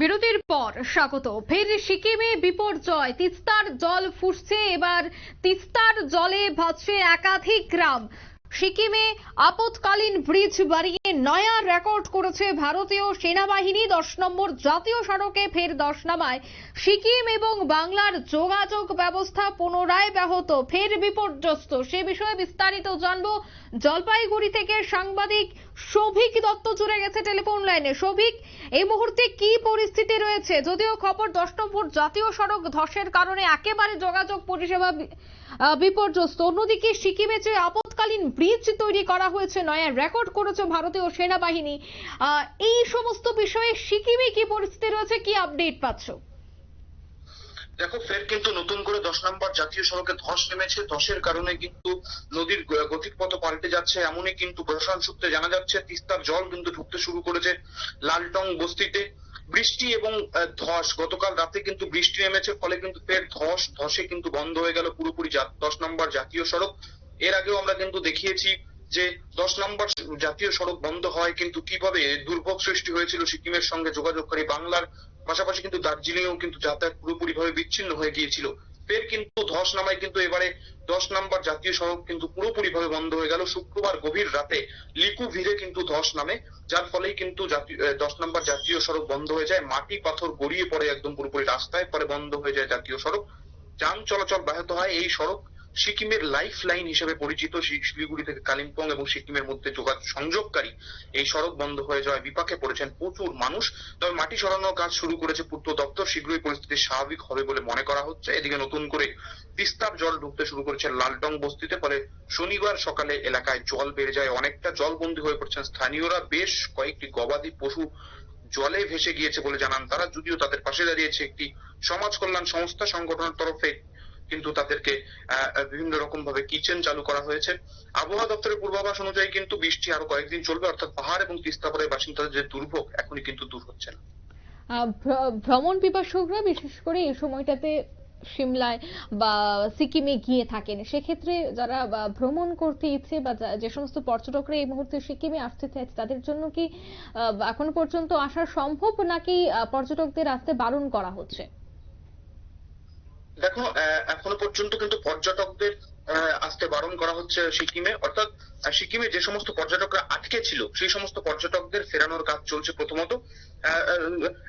বিরতির পর স্বাগত। ফের সিকিমে বিপর্যয়। তিস্তার জল ফুসছে এবার। তিস্তার জলে ভাসছে একাধিক গ্রাম। সিকিমে আপতকালীন ব্রিজ বাড়িয়ে নয়া রেকর্ড করেছে ভারতীয় সেনাবাহিনী। দশ নম্বর জাতীয় সড়কে ফের দশ নামায় সিকিম এবং বাংলার যোগাযোগ ব্যবস্থা পুনরায় ব্যাহত। ফের বিপর্যস্ত। সে বিষয়ে বিস্তারিত জানব। জলপাইগুড়ি থেকে সাংবাদিক সৌভিক দত্ত জুড়ে গেছে টেলিফোন লাইনে। সৌভিক এই মুহূর্তে কি পরিস্থিতি রয়েছে? যদিও খবর দশ নম্বর জাতীয় সড়ক ধসের কারণে একেবারে যোগাযোগ পরিষেবা বিপর্যস্ত। অন্যদিকে সিকিমে যে আপতকালীন ব্রিজ তৈরি করা হয়েছে, নয়া রেকর্ড করেছে ভারতীয় সেনাবাহিনী। এই সমস্ত বিষয়ে সিকিমে কি পরিস্থিতি রয়েছে? কি আপডেট পাচ্ছ? দেখো, ফের কিন্তু নতুন করে দশ নম্বর জাতীয় সড়কে ধস নেমেছে। ধসের কারণে কিন্তু নদীর গ- গতিপথ পাল্টে যাচ্ছে। এমনই কিন্তু প্রশাসন সূত্রে জানা যাচ্ছে, তিস্তার জল কিন্তু ঢুকতে শুরু করেছে লালটং বস্তিতে। বৃষ্টি এবং ধস, গতকাল রাতে কিন্তু বৃষ্টি নেমেছে, ফলে কিন্তু ফের ধস, ধসে কিন্তু বন্ধ হয়ে গেল পুরোপুরি দশ নম্বর জাতীয় সড়ক। এর আগেও আমরা কিন্তু দেখিয়েছি যে দশ নম্বর জাতীয় সড়ক বন্ধ হয়, কিন্তু কীভাবে দুর্ভোগ সৃষ্টি হয়েছিল সিকিমের সঙ্গে যোগাযোগকারী বাংলার পাশাপাশি কিন্তু দার্জিলিংয়েও কিন্তু যাতায়াত পুরোপুরি ভাবে বিচ্ছিন্ন হয়ে গিয়েছিল। ফের কিন্তু ধস নামায়, কিন্তু এবারে দশ নম্বর জাতীয় সড়ক কিন্তু পুরোপুরি ভাবে বন্ধ হয়ে গেল। শুক্রবার গভীর রাতে লিকু ভিড়ে কিন্তু ধস নামে, যার ফলেই কিন্তু দশ নম্বর জাতীয় সড়ক বন্ধ হয়ে যায়। মাটি পাথর গড়িয়ে পড়ে একদম পুরোপুরি রাস্তায়, পরে বন্ধ হয়ে যায় জাতীয় সড়ক। যান চলাচল ব্যাহত হয়। এই সড়ক সিকিমের লাইফ লাইন হিসেবে পরিচিত শিলিগুড়ি থেকে কালিম্পং এবং সিকিমের মধ্যে যোগাযোগ সংযোগকারী এই সড়ক বন্ধ হয়ে যাওয়ায় বিপাকে পড়েছেন প্রচুর মানুষ। তবে মাটি সরানোর কাজ শুরু করেছে পূর্ত দপ্তর। শীঘ্রই পরিস্থিতি স্বাভাবিক হবে বলে মনে করা হচ্ছে। এদিকে নতুন করে তিস্তার জল ঢুকতে শুরু করেছে লালটং বস্তিতে, ফলে শনিবার সকালে এলাকায় জল বেড়ে যায়। অনেকটা জলবন্দী হয়ে পড়ছেন স্থানীয়রা। বেশ কয়েকটি গবাদি পশু জলে ভেসে গিয়েছে বলে জানান তারা। যদিও তাদের পাশে দাঁড়িয়েছে একটি সমাজ কল্যাণ সংস্থা সংগঠনের তরফে কিন্তু তাদেরকে বিভিন্ন রকম ভাবে কিচেন চালু করা হয়েছে। আবহাওয়া দপ্তরের পূর্বাভাস অনুযায়ী কিন্তু বৃষ্টি আরও কয়েকদিন চলবে, অর্থাৎ পাহাড় এবং তিস্তাপাড়ের বাসিন্দাদের যে দুর্ভোগ, এখনই কিন্তু দূর হচ্ছে না। ভ্রমণ পিপাসুকরা, বিশেষ করে এই সময়টাতে সিমলায় বা সিকিমে গিয়ে থাকেন, সেক্ষেত্রে যারা ভ্রমণ করতে ইচ্ছে বা যে সমস্ত পর্যটকরা এই মুহূর্তে সিকিমে আসতে চাইছে, তাদের জন্য কি এখনও পর্যন্ত আসা সম্ভব, নাকি পর্যটকদের আসতে বারণ করা হচ্ছে? দেখো এখনও পর্যন্ত কিন্তু পর্যটকদের আসতে বারণ করা হচ্ছে সিকিমে। অর্থাৎ সিকিমে যে সমস্ত পর্যটকরা আটকে ছিল, সেই সমস্ত পর্যটকদের ফেরানোর কাজ চলছে প্রথমত।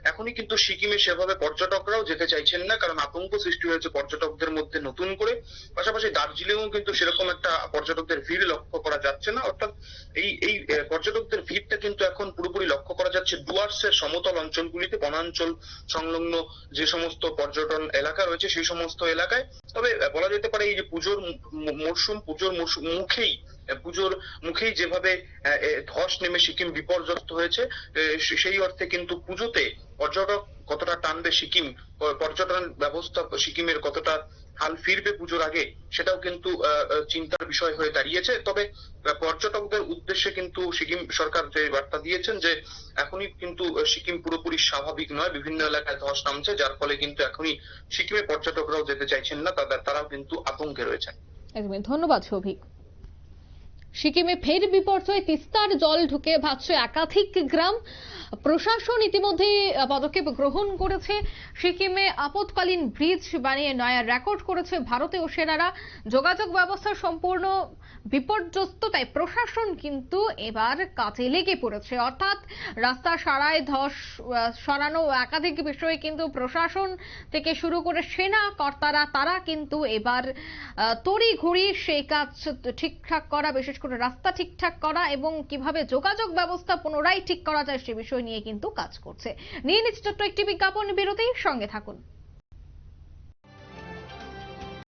এখনই কিন্তু সিকিমে সেভাবে পর্যটকরাও যেতে চাইছেন না, কারণ আতঙ্ক সৃষ্টি হয়েছে পর্যটকদের মধ্যে নতুন করে। পাশাপাশি দার্জিলিংও কিন্তু সেরকম একটা পর্যটকদের ভিড় লক্ষ্য করা যাচ্ছে না। অর্থাৎ, এই এই পর্যটকদের ভিড়টা কিন্তু এখন পুরোপুরি লক্ষ্য করা যাচ্ছে ডুয়ার্সের সমতল অঞ্চলগুলিতে। বনাঞ্চল সংলগ্ন যে সমস্ত পর্যটন এলাকা রয়েছে, সেই সমস্ত এলাকায়। তবে বলা যেতে পারে এই যে পুজোর মরশুম পুজোর মুখেই পুজোর মুখেই যেভাবে ধস নেমে সিকিম বিপর্যস্ত হয়েছে সেই অর্থে কিন্তু পুজোতে পর্যটক কতটা টানবে সিকিম পর্যটন ব্যবস্থা সিকিমের কতটা হাল ফিরবে পুজোর আগে, সেটাও কিন্তু চিন্তার বিষয় হয়ে দাঁড়িয়েছে। তবে পর্যটকদের উদ্দেশ্যে কিন্তু সিকিম সরকার যে বার্তা দিয়েছেন যে, এখনই কিন্তু সিকিম পুরোপুরি স্বাভাবিক নয়, বিভিন্ন এলাকায় ধস নামছে, যার ফলে কিন্তু এখনই সিকিমে পর্যটকরাও যেতে চাইছেন না তাদের তারাও কিন্তু আতঙ্কে রয়েছেন। একদমই। ধন্যবাদ সৌভিক। সিকিমে ফের বিপর্যয় তিস্তার জল ঢুকে ভাসছে একাধিক গ্রাম। প্রশাসন ইতিমধ্যে পদক্ষেপ গ্রহণ করেছে। সিকিমে আপতকালীন ব্রিজ বানিয়ে নয়া রেকর্ড করেছে ভারতীয় সেনারা। যোগাযোগ ব্যবস্থা সম্পূর্ণ বিপর্যস্ত, তাই প্রশাসন কিন্তু এবার কাজে লেগে পড়েছে। অর্থাৎ রাস্তা সারায় ধস সরানো একাধিক বিষয়ে কিন্তু প্রশাসন থেকে শুরু করে সেনা কর্তারা, তারা কিন্তু এবার তড়ি ঘড়ি সেই কাজ ঠিকঠাক করা, বিশেষ করে রাস্তা ঠিকঠাক করা এবং কীভাবে যোগাযোগ ব্যবস্থা পুনরায় ঠিক করা যায় সে বিষয় নিয়ে কিন্তু কাজ করছে। নিয়ে নিচ্ছি ছোট্ট একটি বিজ্ঞাপন বিরতির সঙ্গে থাকুন।